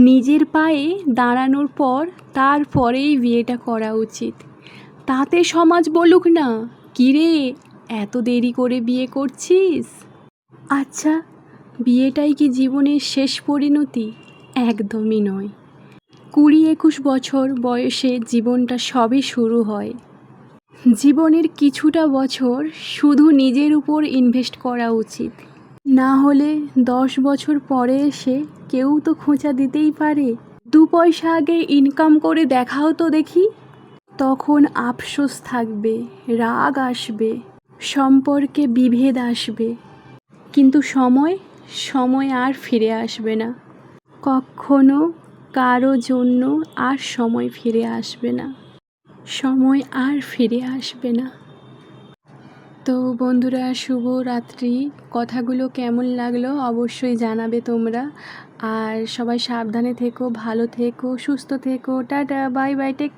নিজের পায়ে দাঁড়ানোর পর তারপরেই বিয়েটা করা উচিত। তাতে সমাজ বলুক না, কিরে, এত দেরি করে বিয়ে করছিস? আচ্ছা বিয়েটাই কি জীবনের শেষ পরিণতি? একদমই নয়। কুড়ি একুশ বছর বয়সে জীবনটা সবে শুরু হয়। জীবনের কিছুটা বছর শুধু নিজের উপর ইনভেস্ট করা উচিত। না হলে দশ বছর পরে এসে কেউ তো খোঁচা দিতেই পারে। দু পয়সা আগে ইনকাম করে দেখাও তো দেখি। তখন আফসোস থাকবে, রাগ আসবে, সম্পর্কে বিভেদ আসবে। কিন্তু সময় সময় আর ফিরে আসবে না। কখনো কারও জন্য আর সময় ফিরে আসবে না। সময় আর ফিরে আসবে না। তো বন্ধুরা, শুভ রাত্রি। কথাগুলো কেমন লাগল অবশ্যই জানাবে তোমরা। আর সবাই সাবধানে থেকো, ভালো থেকো, সুস্থ থেকো। Tata, bye bye, take